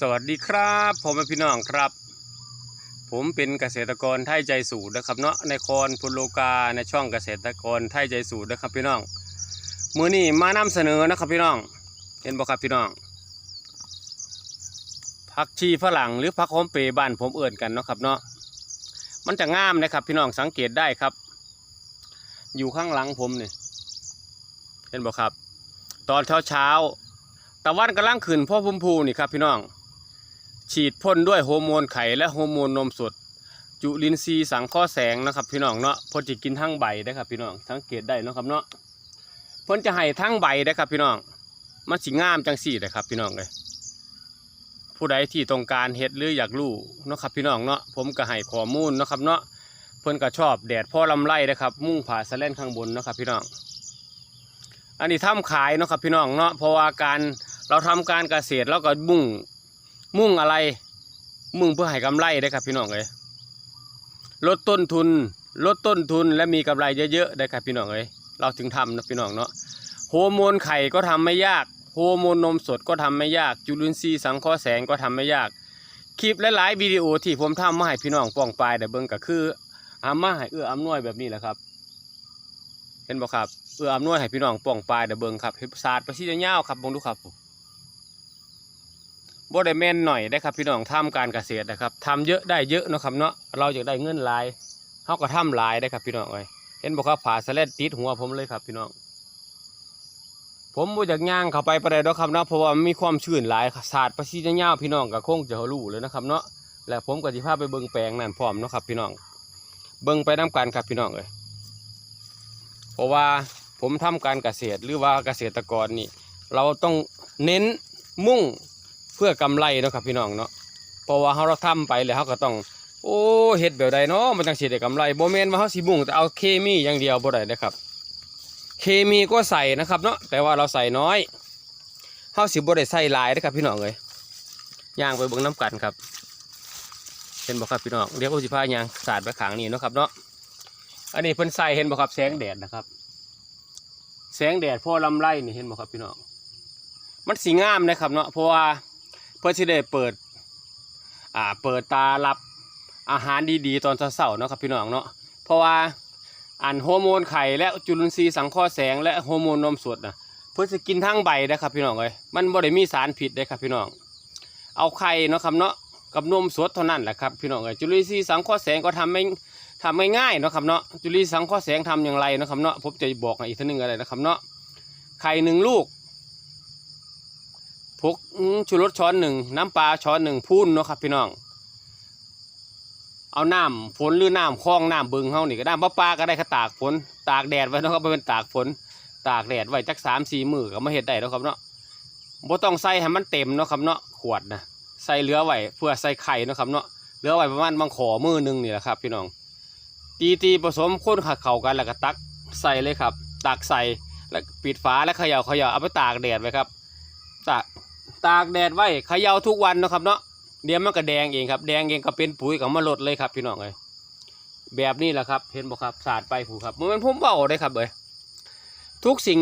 สวัสดีครับผมเป็นพี่น้องครับ ผมเป็นเกษตรกรไทยใจสูตรนะครับเนาะในคอนพุโลกาในช่องเกษตรกรไทยใจสูตรนะครับพี่น้องมือนี้มานำเสนอนะครับพี่น้อง เห็นบ่ครับพี่น้องผักชีฝรั่งหรือผักหอมเปรบ้านผมเอื่นกันเนาะครับเนาะมันจะงามนะครับพี่น้องสังเกตได้ครับ อยู่ข้างหลังผมเนี่ยเห็นบ่ครับ ตอนเช้าเช้าๆตะวันกำลังขึ้นพ่อพุ่มพูนี่ครับพี่น้อง ฉีดพ่นด้วยฮอร์โมนไข่และฮอร์โมนนมสด จุลินทรีย์สังเคราะห์แสงนะครับ พี่น้องเนาะพ่นจะกินทั้งใบได้ครับพี่น้องสังเกตได้นะครับเนาะพ่นจะให้ทั้งใบได้ครับพี่น้องมันสิงามจังสี่นะครับพี่น้องเลยผู้ใดที่ต้องการเฮ็ดหรืออยากรู้เนาะครับพี่น้องเนาะผมก็ให้ข้อมูลเนาะครับเนาะเพิ่นก็ชอบแดดพ่อลำไรนะครับ มุ่งผ่าสะแลนข้างบนเนาะครับพี่น้อง อันนี้ทำขายเนาะครับพี่น้องเนาะเพราะว่าการเราทำการเกษตรเราก็มุ่ง มุ่งอะไร มุ่งเพื่อให้กำไรได้ครับพี่น้องเลยลดต้นทุน ลดต้นทุนและมีกำไรเยอะๆได้ครับพี่น้องเลยเราถึงทำนะพี่น้องเนาะโฮอร์โมนไข่ก็ทำไม่ยากโฮอร์โมนนมสดก็ทำไม่ยาก จุลินทรีย์สังเคราะห์แสงก็ทำไม่ยาก คลิปหลายๆวิดีโอที่ผมทำมาให้พี่น้องป้องปลายแต่เบิ่งก็คืออามาให้เอื้ออำนวยแบบนี้แหละครับ เห็นบ่ครับ เอื้ออำนวยให้พี่น้องป้องปลายเดี๋ยวเบิ่งครับเฮ็ดศาสตร์ประสิทธิ์ยาวครับเบิ่งดูครับ บ่ได้แม่นหน่อยได้ครับพี่น้องทำการเกษตรนะครับทำเยอะได้เยอะนะครับเนาะเราอยากได้เงินหลายเฮาก็ทำหลายได้ครับพี่น้องเอ้ยเห็นบ่ครับผาสะแลดติดหัวผมเลยครับพี่น้อง ผมบ่อยากย่างเข้าไปปานใดดอกครับเนาะเพราะว่ามันมีความชื้นหลายศาสตร์ประสิทธิ์ยาวพี่น้องก็คงจะรู้เลยนะครับเนาะและผมก็สิพาไปเบิ่งแปลงนั่นพร้อมเนาะครับพี่น้อง เบิ่งไปนํกันครับพี่น้องเอ้ยเพราะว่าผมทำการเกษตรหรือว่าเกษตรกรนี่ เราต้องเน้นมุ่ง พื่อกำไรเนาะครับพี่น้องเนาะเพราะว่าเขาเราทำไปแล้วเราก็ต้อง โอ้เฮ็ดแบบใดเนาะมันจังสิได้กำไรโบ่แม่นว่าเฮาสิมุ่งแต่เอาเคมีอย่างเดียวบ่ได้นะครับ เคมีก็ใส่นะครับเนาะแต่ว่าเราใส่น้อยเฮาสิบ่ได้ใส่ลายนะครับพี่น้องเอ้ยย่างไปเบิ่งน้ำกันครับเห็นบ่ครับพี่น้องเดี๋ยวผมสิพายางสาดไปขางนี้เนาะครับเนาะอันนี้เพิ่นใส่เห็นบ่ครับแสงแดดนะครับ แสงแดดพอลำไรนี่เห็นบ่ครับพี่น้องมันสีงามนะครับเนาะเพราะว่า เพื่อที่ได้เปิดอ่าเปิดตารับอาหารดีๆ ตอนเช้าๆเนาะครับพี่น้องเนาะเพราะว่าอันฮอร์โมนไข่และจุลินทรีย์สังเคราะห์แสงและฮอร์โมนนมสดนะเพื่อจะกินทั้งใบนะครับพี่น้องเลยมันบ่ได้มีสารผิดเลยครับพี่น้อง เอาไข่เนาะครับเนาะกับนมสดเท่านั้นแหละครับพี่น้องเลยจุลินทรีย์สังเคราะห์แสงก็ทำให้ทำง่ายๆเนาะครับเนาะจุลินทรีย์สังเคราะห์แสงทำอย่างไรเนาะครับเนาะผมจะบอกอีกทีหนึงอะไรนะครับเนาะไข่หนึ่งลูก พกชูรสช้อนหนึ่งน้ำปลาช้อนหนึ่งพูนเนาะครับพี่น้อง เอาน้ำฝนหรือน้ำคลองน้ำบึงเฮานี่ก็ได้ปลาปลาก็ได้ค่ะตากฝน ตากแดดไว้เนาะครับบ่เป็นตากฝน ตากแดดไว้จักสามสี่มือก็มาเฮ็ดได้เนาะครับเนาะบ่ต้องใส่ให้มันเต็มเนาะครับเนาะขวดนะใส่เหลือไว้เพื่อใส่ไข่เนาะครับเนาะเหลือไว้ประมาณบางขอมือหนึงนี่แหละครับ พี่น้อง ตีตีผสมข้นขัดเข่ากันแล้วก็ตักใส่เลยครับ ตักใส่แล้วปิดฝาแล้วเขย่าเขย่าเอาไปตากแดดไว้ครับตาก ตากแดดไว้เขย่าทุกวันนะครับเนาะเดี๋ยวมันก็แดงเองครับ แดงเองก็เป็นปุ๋ยของมาลดเลยครับพี่น้องเลยแบบนี้แหละครับเห็นบ่ครับสาดไปผูครับมันผมเบาได้ครับเลยทุกสิ่ง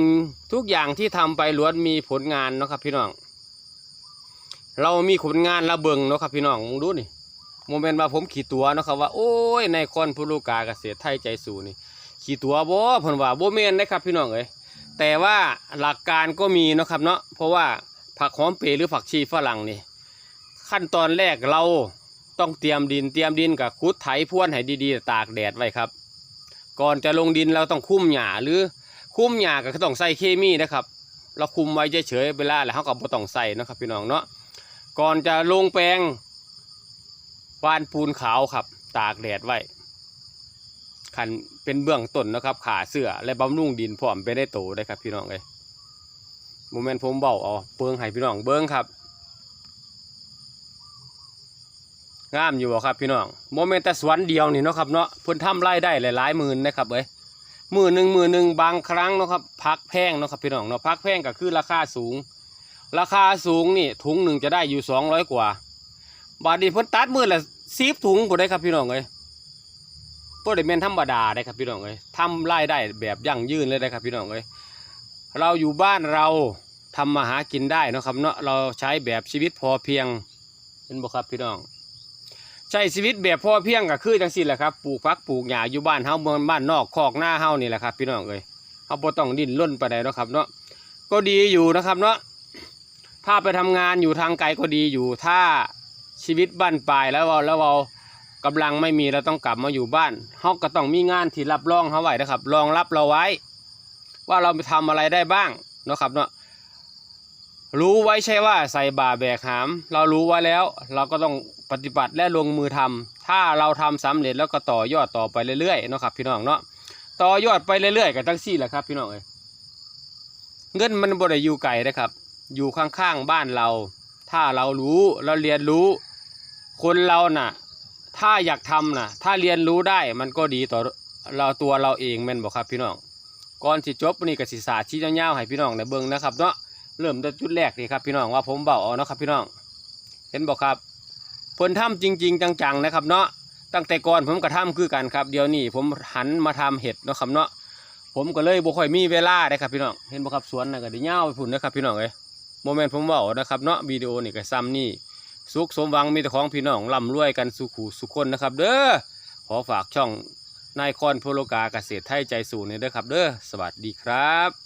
ทุกอย่างที่ทำไปล้วนมีผลงานนะครับพี่น้อง เรามีผลงานระเบิงนะครับพี่น้องมองดูนี่โมเมนต์ว่าผมขี่ตัวนะครับว่าโอ้ยในคอนพูลูกาเกษตรไทยใจสูนี่ ขี่ตัวบ่เพิ่นว่าบ่แม่นนะครับพี่น้องเอ้ยแต่ว่าหลักการก็มีนะครับเนาะเพราะว่า ผักหอมเปรย์หรือผักชีฝรั่งนี่ ขั้นตอนแรกเราต้องเตรียมดินเตรียมดินกับคุดไถพ่วนให้ดีๆ ตากแดดไว้ครับ ก่อนจะลงดินเราต้องคุ้มหญ้าหรือคุ้มหญ้าก็ต้องใส่เคมีนะครับ เราคุมไว้เฉยๆเวลาแล้วเขาก็บ่ต้องใส่นะครับพี่น้องเนาะก่อนจะลงแปลงวานปูนขาวครับ ตากแดดไว้ขันเป็นเบื้องต้นนะครับขาเสื้อและบำรุงดินพร้อมไปได้โตได้ครับพี่น้องเลย โมเมนต์ผมเบาเอาเปิงให้พี่น้องเบิ้งครับงามอยู่บ่ครับพี่น้องโมเมนต์แต่สวนเดียวนี่เนาะครับเนาะเพิ่นทำรายได้หลายๆหมื่นนะครับเอ้ยมือหนึ่งมือหนึ่งบางครั้งเนาะครับพักแพงเนาะครับพี่น้องเนาะพักแพงก็คือราคาสูง ราคาสูงนี่ถุงหนึ่งจะได้อยู่สองร้อยกว่า บาดนี้เพิ่นตัดมือละซีบถุงบ่ได้ครับพี่น้องเอ้ยบ่ได้แม่นธรรมดาได้ครับพี่น้องเอ้ยทำไรายได้แบบยั่งยืนเลยได้ครับพี่น้องเอ้ย เราอยู่บ้านเราทำมาหากินได้นะครับเนาะเราใช้แบบชีวิตพอเพียงห็นบ่ครับพี่น้อง ใช้ชีวิตแบบพอเพียงก็คือจังซี่แหละครับปลูกผักปลูกหญ้าอยู่บ้านเฮาเมืองบ้านนอกคอกหน้าเฮานี่แหละครับ พี่น้องเอ้ยเฮาบ่ต้องดิ้นรนปานใดเนะครับเนาะก็ดีอยู่นะครับเนาะถ้าไปทำงานอยู่ทางไกลก็ดีอยู่ถ้าชีวิตบ้านปลายแล้วเราแล้วเรากำลังไม่มีเราต้องกลับมาอยู่บ้านเฮาก็ต้องมีงานที่รับรองเฮาไว้นะครับรองรับเราไว้ ว่าเราไปทำอะไรได้บ้างเนาะครับเนาะรู้ไว้ใช่ว่าใส่บาแบกหาม เรารู้ไว้แล้ว เราก็ต้องปฏิบัติและลงมือทำถ้าเราทำสำเร็จแล้วก็ต่อยอดต่อไปเรื่อยๆเนาะครับพี่น้องเนาะต่อยอดไปเรื่อยๆกับทั้งสี่แหละครับ พี่น้องเอ้ยเงินมันบ่ได้อยู่ไกลนะครับ อยู่ข้างๆบ้านเรา ถ้าเรารู้เราเรียนรู้ คนเราน่ะ ถ้าอยากทำน่ะ ถ้าเรียนรู้ได้มันก็ดีต่อเราตัวเราเองแม่นบอกครับพี่น้อง ก่อนสิจบนี่ก็สิสาชี้ยาๆให้พี่น้องได้เบิ่งนะครับเนาะเริ่มแต่จุดแรกนี่ครับพี่น้องว่าผมเบาเอาเนาะครับพี่น้อง เห็นบอกครับเพิ่นทำจริง ๆ จังๆนะครับเนาะตั้งแต่ก่อนผมก็ทำคือกันครับเดี๋ยวนี้ผมหันมาทำเห็ดเนาะครับเนาะผมก็เลยบ่ค่อยมีเวลาได้ครับพี่น้องเห็นบ่ครับสวนน่ะก็ได้ยาไปพุ่นนะครับพี่น้องเอ้ยโมเมนต์ผมเบานะครับเนาะวิดีโอนี่ก็ซ้ำนี่สุขสมหวังมีแต่ของพี่น้องร่ำรวยกันสุขูสุขคนนะครับ เด้อขอฝากช่อง นายคอนโพโลกาเกษตรไทยใจสูงนี่เด้อครับเด้อสวัสดีครับ